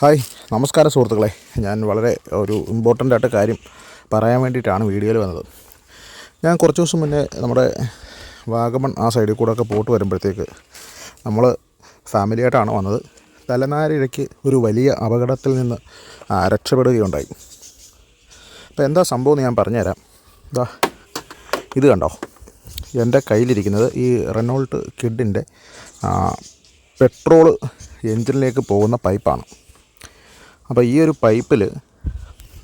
Hi നമസ്കാരം സുഹൃത്തുക്കളെ. ഞാൻ വളരെ ഒരു ഇമ്പോർട്ടന്റ് ആയിട്ട് കാര്യം പറയാൻ വേണ്ടിയിട്ടാണ് വീഡിയോയിൽ വന്നത്. ഞാൻ കുറച്ച് ദിവസം മുന്നേ നമ്മുടെ വാഗമൺ ആ സൈഡിൽ കൂടെ ഒക്കെ പോയിട്ട് വരുമ്പോഴത്തേക്ക് നമ്മൾ ഫാമിലിയായിട്ടാണ് വന്നത്. തലനാരിഴയ്ക്ക് ഒരു വലിയ അപകടത്തിൽ നിന്ന് രക്ഷപ്പെടുകയുണ്ടായി. അപ്പോൾ എന്താ സംഭവം എന്ന് ഞാൻ പറഞ്ഞുതരാം. ഇതാ ഇത് കണ്ടോ? എന്റെ കയ്യിലിരിക്കുന്നത് ഈ റെനോൾട്ട് കിഡിന്റെ പെട്രോൾ എഞ്ചിനിലേക്ക് പോകുന്ന പൈപ്പാണ്. അപ്പോൾ ഈ ഒരു പൈപ്പിൽ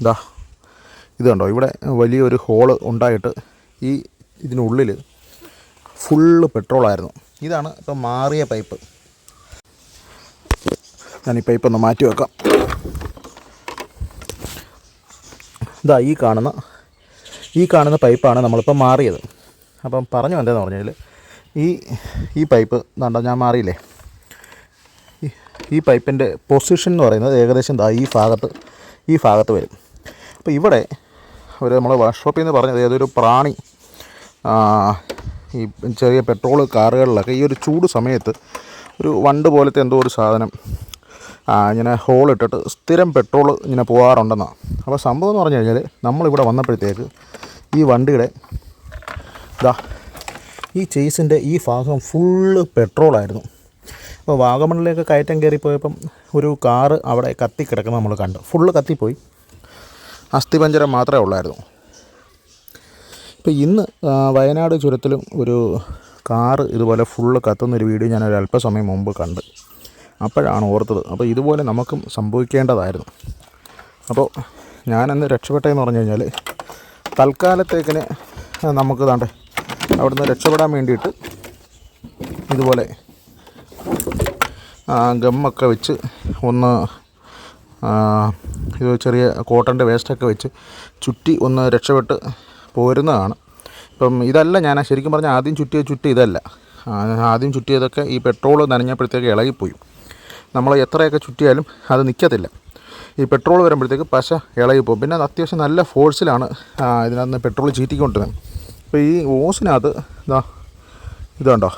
ഇതാ ഇത് കണ്ടോ? ഇവിടെ വലിയൊരു ഹോൾ ഉണ്ടായിട്ട് ഈ ഇതിനുള്ളിൽ ഫുള്ള് പെട്രോളായിരുന്നു ഇതാണ് ഇപ്പം മാറിയ പൈപ്പ്. ഞാൻ ഈ പൈപ്പ് ഒന്ന് മാറ്റി വെക്കാം. ഇതാ ഈ കാണുന്ന ഈ കാണുന്ന പൈപ്പാണ് നമ്മളിപ്പോൾ മാറിയത്. അപ്പം പറഞ്ഞു എന്താണെന്ന് പറഞ്ഞാൽ ഈ ഈ പൈപ്പ് എന്താണ്ടോ ഞാൻ മാറിയില്ലേ? ഈ- പൈപ്പിന്റെ പൊസിഷൻ എന്ന് പറയുന്നത് ഏകദേശം ഈ ഭാഗത്ത് ഈ ഭാഗത്ത് വരും. അപ്പോൾ ഇവിടെ ഒരു നമ്മൾ വർക്ക്ഷോപ്പിൽ നിന്ന് പറഞ്ഞത് ഏതൊരു പ്രാണി ഈ ചെറിയ പെട്രോൾ കാറുകളിലൊക്കെ ഈ ഒരു ചൂട് സമയത്ത് ഒരു വണ്ട് പോലത്തെ എന്തോ ഒരു സാധനം ഇങ്ങനെ ഹോൾ ഇട്ടിട്ട് സ്ഥിരം പെട്രോൾ ഇങ്ങനെ പോകാറുണ്ടെന്നാണ് അപ്പോൾ സംഭവം എന്ന് പറഞ്ഞു കഴിഞ്ഞാൽ നമ്മളിവിടെ വന്നപ്പോഴത്തേക്ക് ഈ വണ്ടിയുടെ ഇതാ ഈ ചേസിന്റെ ഈ ഭാഗം ഫുള്ള് പെട്രോളായിരുന്നു അപ്പോൾ വാഗമണിലേക്ക് കയറ്റം കയറിപ്പോയപ്പം ഒരു കാറ് അവിടെ കത്തിക്കിടക്കുന്നത് നമ്മൾ കണ്ടു. ഫുള്ള് കത്തിപ്പോയി. അസ്ഥിപഞ്ചരം മാത്രമേ ഉള്ളായിരുന്നു. ഇപ്പോൾ ഇന്ന് വയനാട് ചുരത്തിലും ഒരു കാറ് ഇതുപോലെ ഫുള്ള് കത്തുന്നൊരു വീഡിയോ ഞാൻ ഒരു അല്പസമയം മുമ്പ് കണ്ട്. അപ്പോഴാണ് ഓർത്തത്. അപ്പോൾ ഇതുപോലെ നമുക്കും സംഭവിക്കേണ്ടതായിരുന്നു. അപ്പോൾ ഞാനെന്ന് രക്ഷപ്പെട്ടതെന്ന് പറഞ്ഞു കഴിഞ്ഞാൽ തൽക്കാലത്തേക്കിന് നമുക്ക് താണ്ട് അവിടുന്ന് രക്ഷപ്പെടാൻ വേണ്ടിയിട്ട് ഇതുപോലെ ഗമ്മൊക്കെ വെച്ച് ഒന്ന് ഇത് ചെറിയ കോട്ടന്റെ വേസ്റ്റൊക്കെ വെച്ച് ചുറ്റി ഒന്ന് രക്ഷപ്പെട്ട് പോരുന്നതാണ്. ഇപ്പം ഇതല്ല ഞാൻ ശരിക്കും പറഞ്ഞാൽ ആദ്യം ചുറ്റിയ ചുറ്റി ഇതല്ല. ആദ്യം ചുറ്റിയതൊക്കെ ഈ പെട്രോൾ നനഞ്ഞപ്പോഴത്തേക്ക് ഇളകിപ്പോയി. നമ്മൾ എത്രയൊക്കെ ചുറ്റിയാലും അത് നിൽക്കത്തില്ല ഈ പെട്രോൾ വരുമ്പോഴത്തേക്ക് പശ ഇളകിപ്പോകും. പിന്നെ അത് അത്യാവശ്യം നല്ല ഫോഴ്സിലാണ് ഇതിനകത്ത് പെട്രോൾ ചീറ്റിക്കൊണ്ടിരുന്നത്. അപ്പോൾ ഈ ഓസിനകത്ത് ഇതാ ഇതുണ്ടോ?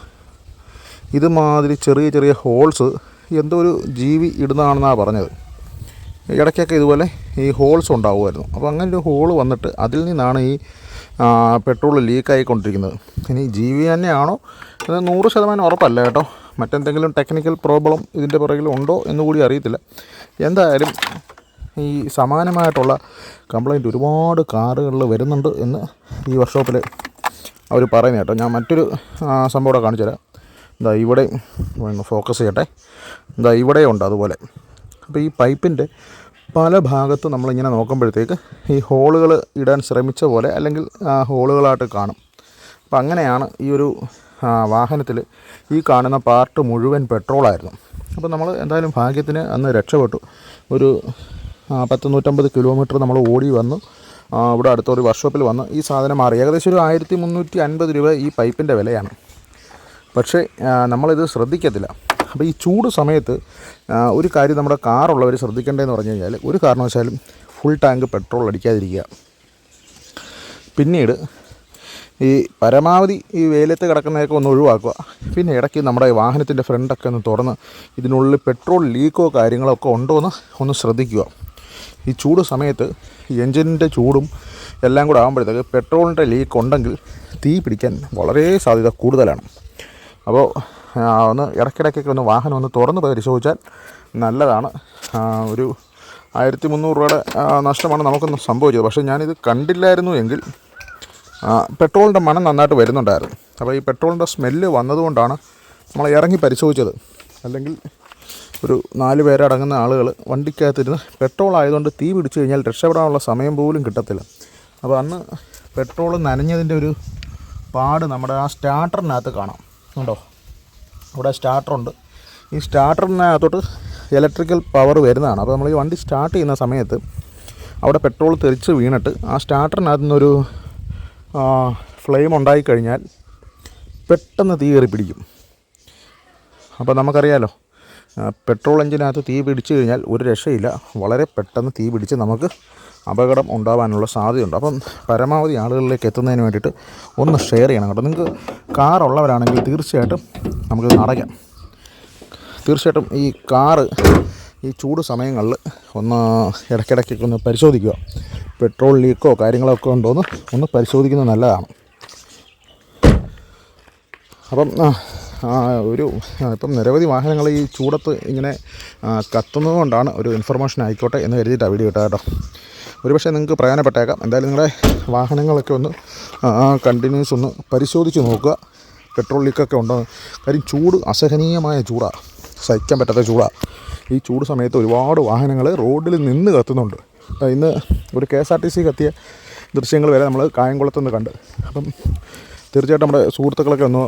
ഇതുമാതിരി ചെറിയ ചെറിയ ഹോൾസ് എന്തോ ഒരു ജീവി ഇടുന്നതാണെന്നാണ് പറഞ്ഞത്. ഇടയ്ക്കൊക്കെ ഇതുപോലെ ഈ ഹോൾസ് ഉണ്ടാവുമായിരുന്നു. അപ്പോൾ അങ്ങനെ ഒരു ഹോൾ വന്നിട്ട് അതിൽ നിന്നാണ് ഈ പെട്രോൾ ലീക്കായിക്കൊണ്ടിരിക്കുന്നത്. ഇനി ജീവി തന്നെയാണോ? അത് നൂറ് ശതമാനം ഉറപ്പല്ല കേട്ടോ. മറ്റെന്തെങ്കിലും ടെക്നിക്കൽ പ്രോബ്ലം ഇതിന്റെ പുറകിൽ ഉണ്ടോ എന്ന് കൂടി അറിയത്തില്ല. എന്തായാലും ഈ സമാനമായിട്ടുള്ള കംപ്ലൈന്റ് ഒരുപാട് കാറുകളിൽ വരുന്നുണ്ട് എന്ന് ഈ വർക്ക്ഷോപ്പിൽ അവർ പറയുന്നത് കേട്ടോ. ഞാൻ മറ്റൊരു സംഭവം കാണിച്ചു തരാം എന്താ ഇവിടെ ഒന്ന് ഫോക്കസ് ചെയ്യട്ടെ. എന്താ ഇവിടെ ഉണ്ട് അതുപോലെ. അപ്പോൾ ഈ പൈപ്പിന്റെ പല ഭാഗത്തും നമ്മളിങ്ങനെ നോക്കുമ്പോഴത്തേക്ക് ഈ ഹോളുകൾ ഇടാൻ ശ്രമിച്ച പോലെ അല്ലെങ്കിൽ ഹോളുകളായിട്ട് കാണും. അപ്പം അങ്ങനെയാണ് ഈ ഒരു വാഹനത്തിൽ ഈ കാണുന്ന പാർട്ട് മുഴുവൻ പെട്രോളായിരുന്നു അപ്പോൾ നമ്മൾ എന്തായാലും ഭാഗ്യത്തിന് അന്ന് രക്ഷപ്പെട്ടു. ഒരു പത്ത് നൂറ്റമ്പത് കിലോമീറ്റർ നമ്മൾ ഓടി വന്നു. ഇവിടെ അടുത്തൊരു വർക്ക്ഷോപ്പിൽ വന്ന്. ഈ സാധനം മാറി. ഏകദേശം ഒരു ആയിരത്തി മുന്നൂറ്റി അൻപത് രൂപ ഈ പൈപ്പിന്റെ വിലയാണ്. പക്ഷേ നമ്മളിത് ശ്രദ്ധിക്കത്തില്ല. അപ്പോൾ ഈ ചൂട് സമയത്ത് ഒരു കാര്യം നമ്മുടെ കാറുള്ളവർ ശ്രദ്ധിക്കേണ്ടതെന്ന് പറഞ്ഞു കഴിഞ്ഞാൽ ഒരു കാരണവശാലും ഫുൾ ടാങ്ക് പെട്രോൾ അടിക്കാതിരിക്കുക. പിന്നീട് ഈ പരമാവധി ഈ വെയിലത്ത് കിടക്കുന്നതൊക്കെ ഒന്ന് ഒഴിവാക്കുക. പിന്നെ ഇടയ്ക്ക് നമ്മുടെ വാഹനത്തിന്റെ ഫ്രണ്ടൊക്കെ ഒന്ന് തുറന്ന് ഇതിനുള്ളിൽ പെട്രോൾ ലീക്കോ കാര്യങ്ങളോ ഒക്കെ ഉണ്ടോ എന്ന് ഒന്ന് ശ്രദ്ധിക്കുക. ഈ ചൂട് സമയത്ത് എൻജിനിന്റെ ചൂടും എല്ലാം കൂടെ ആകുമ്പോഴത്തേക്ക് പെട്രോളിന്റെ ലീക്ക് ഉണ്ടെങ്കിൽ തീ പിടിക്കാൻ വളരെ സാധ്യത കൂടുതലാണ്. അപ്പോൾ ഒന്ന് ഇടയ്ക്കിടയ്ക്കൊക്കെ ഒന്ന് വാഹനം ഒന്ന് തുറന്ന് പരിശോധിച്ചാൽ നല്ലതാണ്. ഒരു ആയിരത്തി മുന്നൂറ് രൂപയുടെ നഷ്ടമാണ് നമുക്കൊന്ന് സംഭവിച്ചത്. പക്ഷേ ഞാനിത് കണ്ടില്ലായിരുന്നു എങ്കിൽ പെട്രോളിന്റെ മണം നന്നായിട്ട് വരുന്നുണ്ടായിരുന്നു. അപ്പോൾ ഈ പെട്രോളിന്റെ സ്മെല്ല് വന്നതുകൊണ്ടാണ് നമ്മൾ ഇറങ്ങി പരിശോധിച്ചത്. അല്ലെങ്കിൽ ഒരു നാല് പേരടങ്ങുന്ന ആളുകൾ വണ്ടിക്കകത്തിരുന്ന് പെട്രോൾ ആയതുകൊണ്ട് തീ പിടിച്ചു കഴിഞ്ഞാൽ രക്ഷപ്പെടാനുള്ള സമയം പോലും കിട്ടത്തില്ല. അപ്പോൾ അന്ന് പെട്രോൾ നനഞ്ഞതിന്റെ ഒരു പാട് നമ്മുടെ ആ സ്റ്റാർട്ടറിനകത്ത് കാണാം. ഉണ്ടോ? അവിടെ സ്റ്റാർട്ടറുണ്ട് ഈ സ്റ്റാർട്ടറിനകത്തോട്ട് ഇലക്ട്രിക്കൽ പവർ വരുന്നതാണ്. അപ്പോൾ നമ്മൾ ഈ വണ്ടി സ്റ്റാർട്ട് ചെയ്യുന്ന സമയത്ത് അവിടെ പെട്രോൾ തെറിച്ച് വീണിട്ട് ആ സ്റ്റാർട്ടറിനകത്തു നിന്നൊരു ഫ്ലെയിം ഉണ്ടായിക്കഴിഞ്ഞാൽ പെട്ടെന്ന് തീ കയറി പിടിക്കും. അപ്പോൾ നമുക്കറിയാലോ പെട്രോൾ എഞ്ചിനകത്ത് തീ പിടിച്ചു കഴിഞ്ഞാൽ ഒരു രക്ഷയില്ല. വളരെ പെട്ടെന്ന് തീ പിടിച്ച് നമുക്ക് അപകടം ഉണ്ടാവാനുള്ള സാധ്യതയുണ്ട്. അപ്പം പരമാവധി ആളുകളിലേക്ക് എത്തുന്നതിന് വേണ്ടിയിട്ട് ഒന്ന് ഷെയർ ചെയ്യണം കേട്ടോ. നിങ്ങൾക്ക് കാർ ഉള്ളവരാണെങ്കിൽ തീർച്ചയായിട്ടും നമുക്ക് അടയ്ക്കാം. തീർച്ചയായിട്ടും ഈ കാറ് ഈ ചൂട് സമയങ്ങളിൽ ഒന്ന് ഇടയ്ക്കിടയ്ക്കൊക്കെ ഒന്ന് പരിശോധിക്കുക. പെട്രോൾ ലീക്കോ കാര്യങ്ങളോ ഒക്കെ ഉണ്ടോ എന്ന് ഒന്ന് പരിശോധിക്കുന്നത് നല്ലതാണ്. അപ്പം ഒരു ഇപ്പം നിരവധി വാഹനങ്ങൾ ഈ ചൂടത്ത് ഇങ്ങനെ കത്തുന്നതുകൊണ്ടാണ് കത്തുന്നത് കൊണ്ടാണ് ഒരു ഇൻഫർമേഷൻ ആയിക്കോട്ടെ എന്ന് കരുതിയിട്ടാണ് വീഡിയോ ഇട്ടാ കേട്ടോ. ഒരുപക്ഷെ നിങ്ങൾക്ക് പ്രയോജനപ്പെട്ടേക്കാം എന്തായാലും നിങ്ങളുടെ വാഹനങ്ങളൊക്കെ ഒന്ന് കണ്ടിന്യൂസ് ഒന്ന് പരിശോധിച്ച് നോക്കുക. പെട്രോൾ ലീക്കൊക്കെ ഉണ്ടോ? കാര്യം ചൂട് അസഹനീയമായ ചൂടാണ് സഹിക്കാൻ പറ്റാത്ത ചൂടാണ് ഈ ചൂട് സമയത്ത് ഒരുപാട് വാഹനങ്ങൾ റോഡിൽ നിന്ന് കത്തുന്നുണ്ട്. ഇന്ന് ഒരു K S R T C കത്തിയ ദൃശ്യങ്ങൾ വരെ നമ്മൾ കായംകുളത്ത് നിന്ന് കണ്ട്. അപ്പം തീർച്ചയായിട്ടും നമ്മുടെ സുഹൃത്തുക്കളൊക്കെ ഒന്ന്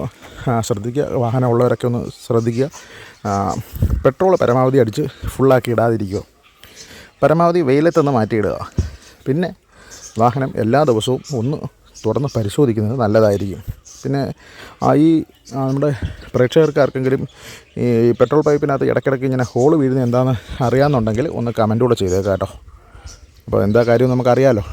ശ്രദ്ധിക്കുക. വാഹനമുള്ളവരൊക്കെ ഒന്ന് ശ്രദ്ധിക്കുക. പെട്രോൾ പരമാവധി അടിച്ച് ഫുള്ളാക്കി ഇടാതിരിക്കുക. പരമാവധി വെയിലത്തൊന്ന് മാറ്റിയിടുക. പിന്നെ വാഹനം എല്ലാ ദിവസവും ഒന്ന് തുറന്ന് പരിശോധിക്കുന്നത് നല്ലതായിരിക്കും. പിന്നെ ഈ നമ്മുടെ പ്രേക്ഷകർക്ക് ആർക്കെങ്കിലും ഈ പെട്രോൾ പൈപ്പിനകത്ത് ഇടയ്ക്കിടയ്ക്ക് ഇങ്ങനെ ഹോൾ വീഴുന്നത് എന്താണെന്ന് അറിയാമെന്നുണ്ടെങ്കിൽ ഒന്ന് കമന്റൂടെ ചെയ്തേക്കാം കേട്ടോ അപ്പോൾ എന്താ കാര്യം നമുക്കറിയാമല്ലോ